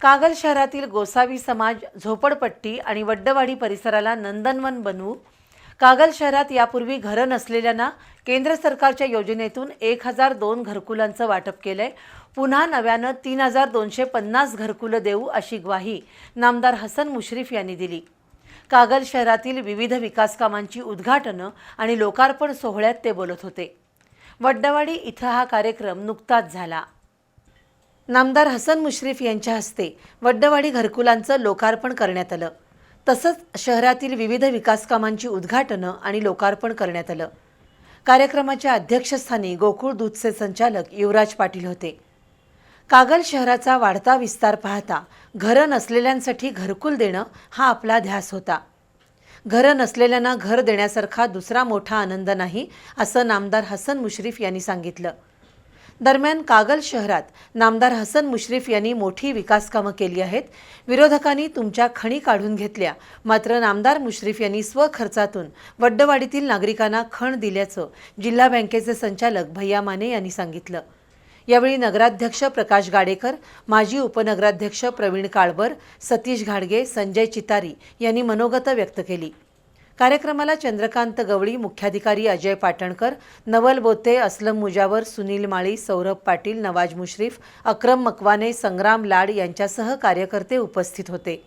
कागल शहरातील गोसावी समाज झोपडपट्टी आणि वड्डवाडी परिसराला नंदनवन बनवू. कागल शहरात यापूर्वी घरं नसलेल्यांना केंद्र सरकारच्या योजनेतून एक हजार दोन घरकुलांचं वाटप केलंय. पुन्हा नव्यानं तीन हजार दोनशे पन्नास घरकुलं देऊ अशी ग्वाही नामदार हसन मुश्रीफ यांनी दिली. कागल शहरातील विविध विकास कामांची उद्घाटनं आणि लोकार्पण सोहळ्यात ते बोलत होते. वड्डवाडी इथं हा कार्यक्रम नुकताच झाला. नामदार हसन मुश्रीफ यांच्या हस्ते वड्डवाडी घरकुलांचं लोकार्पण करण्यात आलं. तसंच शहरातील विविध विकास कामांची उद्घाटनं आणि लोकार्पण करण्यात आलं. कार्यक्रमाच्या अध्यक्षस्थानी गोकुळ दूधचे संचालक युवराज पाटील होते. कागल शहराचा वाढता विस्तार पाहता घरं नसलेल्यांसाठी घरकुल देणं हा आपला ध्यास होता. घरं नसलेल्यांना घर देण्यासारखा दुसरा मोठा आनंद नाही असं नामदार हसन मुश्रीफ यांनी सांगितलं. दरम्यान कागल शहरात नामदार हसन मुश्रीफ यांनी मोठी विकासकामं केली आहेत. विरोधकांनी तुमच्या खणी काढून घेतल्या. मात्र नामदार मुश्रीफ यांनी स्वखर्चातून वड्डवाडीतील नागरिकांना खण दिल्याचं जिल्हा बँकेचे संचालक भैया माने यांनी सांगितलं. यावेळी नगराध्यक्ष प्रकाश गाडेकर माजी उपनगराध्यक्ष प्रवीण काळबर सतीश घाडगे संजय चितारी यांनी मनोगत व्यक्त केली. कार्यक्रमाला चंद्रकांत गवळी मुख्याधिकारी अजय पाटणकर नवल बोते असलम मुजावर सुनील माळी सौरभ पाटील नवाज मुश्रीफ अक्रम मकवाने संग्राम लाड यांच्यासह कार्यकर्ते उपस्थित होते.